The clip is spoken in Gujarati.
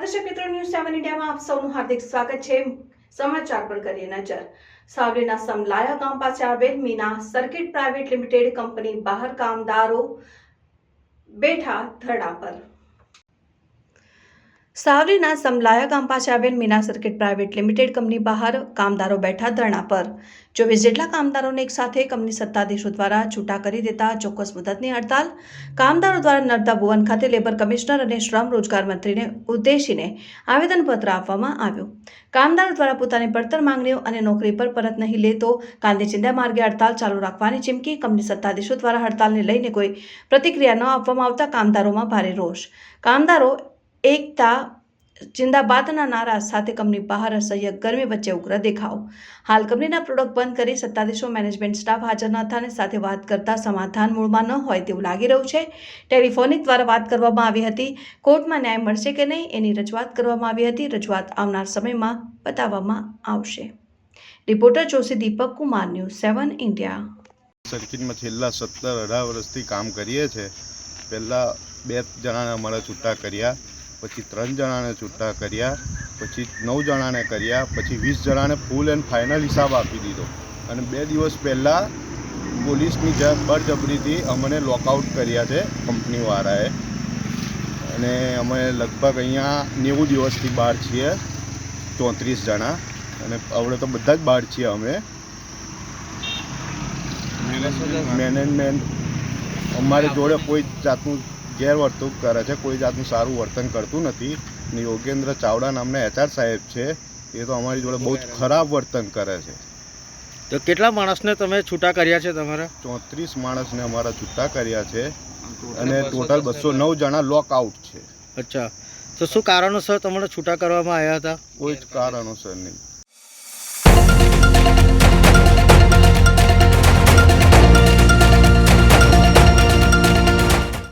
નમસ્કાર દર્શક મિત્રો ન્યૂઝ સેવન ઇન્ડિયામાં આપ સૌનું હાર્દિક સ્વાગત છે. સમાચાર પર કરીએ નજર. સાવલીના સમલાયા ગામ પાસે આવેલ Meena circuit private limited company બહાર કામદારો બેઠા ધરણા પર. સાવલીના સમલાયા ગામ પાસે આવેલ Meena circuit private limited company બહાર કામદારો બેઠા ધરણા પર. ચોવીસ જેટલા કામદારોને એક સાથે કંપની સત્તાધીશો દ્વારા છૂટા કરી દેતા ચોક્કસ મુદતની હડતાલ. કામદારો દ્વારા નર્મદા ભુવન ખાતે લેબર કમિશનર અને શ્રમ રોજગાર મંત્રીને ઉદ્દેશીને આવેદનપત્ર આપવામાં આવ્યું. કામદારો દ્વારા પોતાની પડતર માંગણીઓ અને નોકરી પર પરત નહીં લે તો ગાંધીચિંતા માર્ગે હડતાલ ચાલુ રાખવાની ચીમકી કંપની સત્તાધીશો દ્વારા હડતાલને લઈને કોઈ પ્રતિક્રિયા ન આપવામાં આવતા કામદારોમાં ભારે રોષ. કામદારો એકતા જિંદાબાદના નારા સાથે કંપની બહાર અસહ્ય ગરમી વચ્ચે ઉગ્ર દેખાવ. હાલ કંપનીના પ્રોડક્ટ બંધ કરી સત્તાધીશો મેનેજમેન્ટ સ્ટાફ હાજર ન હતા અને સાથે વાત કરતા સમાધાન મૂળમાં ન હોય તેવું લાગી રહ્યું છે. ટેલિફોનિક દ્વારા વાત કરવામાં આવી હતી. કોર્ટમાં ન્યાય મળશે કે નહીં એની રજૂઆત કરવામાં આવી હતી. રજૂઆત આવનાર સમયમાં બતાવવામાં આવશે. Reporter Joshi Deepak Kumar, news seven India. સર્કિટમાં છેલ્લા સત્તર અઢાર વર્ષથી કામ કરીએ છીએ પહેલાં બે જણાને અમારા છૂટા કર્યા. પછી ત્રણ જણાને છૂટા કર્યા પછી નવ જણાને કર્યા પછી વીસ જણાને ફૂલ એન્ડ ફાઇનલ હિસાબ આપી દીધો. અને બે દિવસ પહેલાં પોલીસની જ બળજબરીથી અમને લોકઆઉટ કર્યા છે કંપનીવાળાએ અને અમે લગભગ અહીંયા નેવું દિવસથી બહાર છીએ ચોત્રીસ જણા. અને હવે તો બધા જ બહાર છીએ અમે. મેનેજમેન્ટ અમારી જોડે કોઈ જાતનું ગેરવર્તણૂક કરે છે કોઈ જાતનું સારું વર્તન કરતું નથી. ને યોગેન્દ્ર ચાવડા નામના એચઆર સાહેબ છે એ તો અમારી જોડે બહુ જ ખરાબ વર્તન કરે છે. તો કેટલા માણસને તમે છૂટા કર્યા છે તમારા? ચોત્રીસ માણસને અમારા છૂટા કર્યા છે અને ટોટલ બસો નવ જણા લોક આઉટ છે. અચ્છા. તો શું કારણોસર તમને છૂટા કરવામાં આવ્યા હતા? કોઈ જ કારણોસર નહીં.